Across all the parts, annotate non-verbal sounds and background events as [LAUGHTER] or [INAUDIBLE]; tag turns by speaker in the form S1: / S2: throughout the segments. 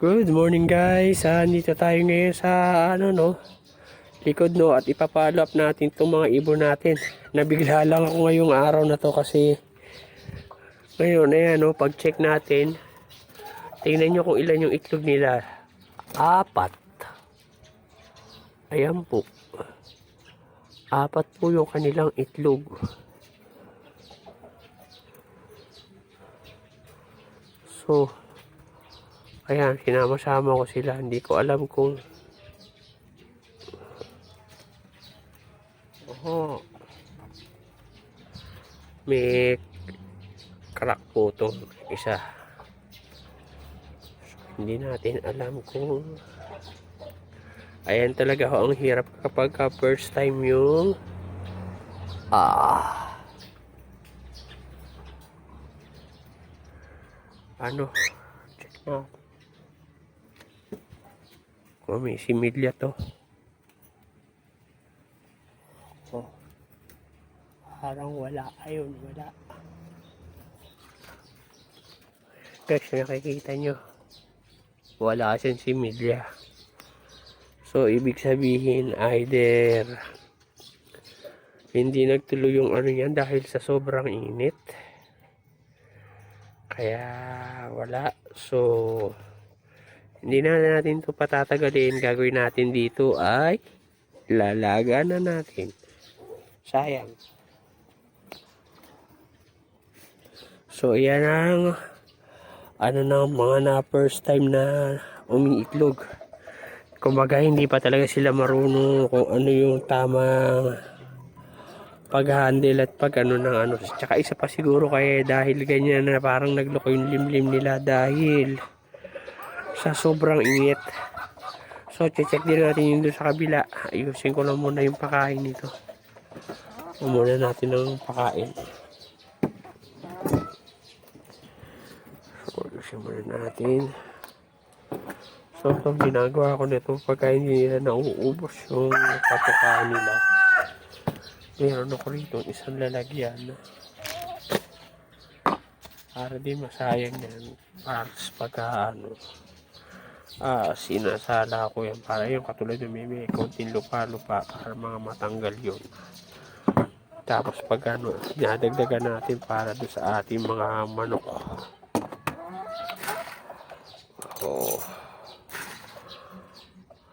S1: Good morning guys. Ah, dito tayo ngayon sa ano no, likod no at ipapalo up natin itong mga ibon natin. Nabigla lang ako ngayong araw na to kasi ngayon ayan no, pag check natin, tingnan nyo kung ilan yung itlog nila. Apat. Ayan po. Apat po yung kanilang itlog. So, Ayan, sinama-sama ko sila. Hindi ko alam kung... Oho. May crack po itong isa. Hindi natin alam kung... Ayan talaga ho, ang hirap kapag ka first time yung... Ah... Ano? Check mo. Oh, may similya to. Oh. Parang wala. Ayun, wala. Guys, nakikita nyo. Wala siyang similya. So, ibig sabihin, either hindi nagtuloy yung ano yan dahil sa sobrang init. Kaya, wala. So, hindi na natin to patatagalin. Gagawin natin dito ay lalaga na natin. Sayang. So, yan ang ano na mga na first time na umiitlog. Kumbaga, hindi pa talaga sila marunong kung ano yung tamang pag-handle at pag ano ng ano. Tsaka isa pa siguro kaya dahil ganyan na parang nagloko yung limlim nila dahil sa sobrang init. So, check din natin yung doon sa kabila. Ayusin ko lang muna yung pakain nito. Muna natin ng pakain. So, ayusin muna natin. So, itong ginagawa ko nito pagka hindi nila nauubos yung patukaan nila. Meron ako rito isang lalagyan. Para di masayang yan. Para sa pagka ah, sinasala ko yan para yung katulad ng may konting lupa-lupa para mga matanggal yun. Tapos pag ano dinadagdagan natin para do sa ating mga manok. Oh.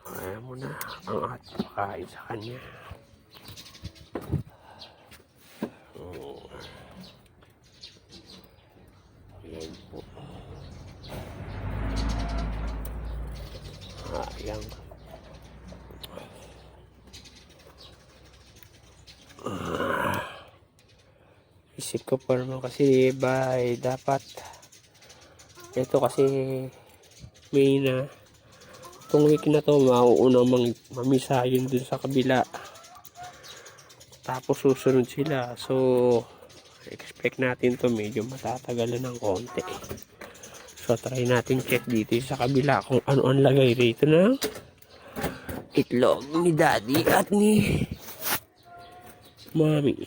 S1: Ayan mo na ang ating pakain sa kanya. Oh. ayan po Sayang. Ah. Isip ko naman kasi bay dapat ito kasi may na itong week na to mauuna mang mamisahin dun sa kabila. Tapos susunod sila. So expect natin to medyo matatagalan ng konti. So, try natin check dito sa kabila kung ano ang lagay rito ng itlog ni daddy at ni mommy.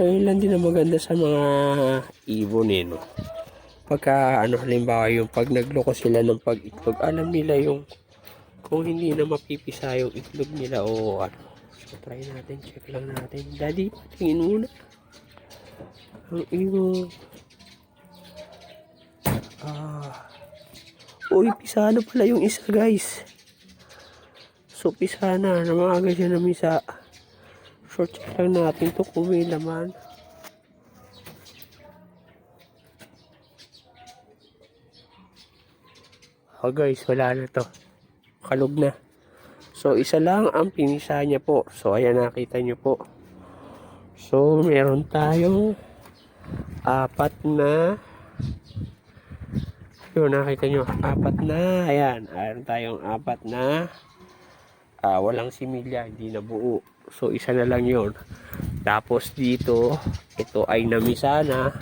S1: Ayun lang din ang maganda sa mga ibon eh, no? pagka ano halimbawa yung pag nagloko sila ng pag-itlog alam nila yung kung hindi na mapipisa yung itlog nila o ano. So try natin check lang natin. Daddy tingin muna. Ang ino ah. Uy pisano pala yung isa guys. So pisana na. Maaga siya na misa so check lang natin to kung may laman Oh guys, wala na to. Kalog na. So, isa lang ang pinisa niya po. So, ayan nakita niyo po. So, meron tayong apat na yun, nakita nyo. Apat na. Ayan. Ayan tayong apat na ah, walang similya. Hindi na buo. So, isa na lang yun. Tapos dito, ito ay namisa na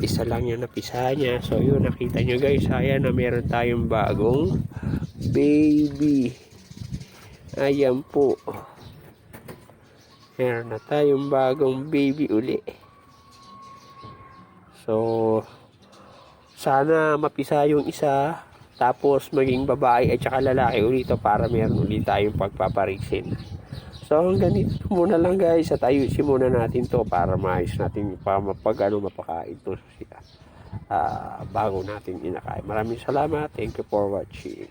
S1: isa lang yung napisa niya. So yun, nakita nyo guys, ayan na meron tayong bagong baby. Ayan po. Meron na tayong bagong baby uli. So, sana mapisa yung isa, tapos maging babae at saka lalaki ulito para meron ulit tayong pagpapariksin. So, hanggang dito [LAUGHS] muna lang guys at ayusin muna natin to para maayos natin pa pag ano mapakain to siya. Ah, bago natin inakain. Maraming salamat. Thank you for watching.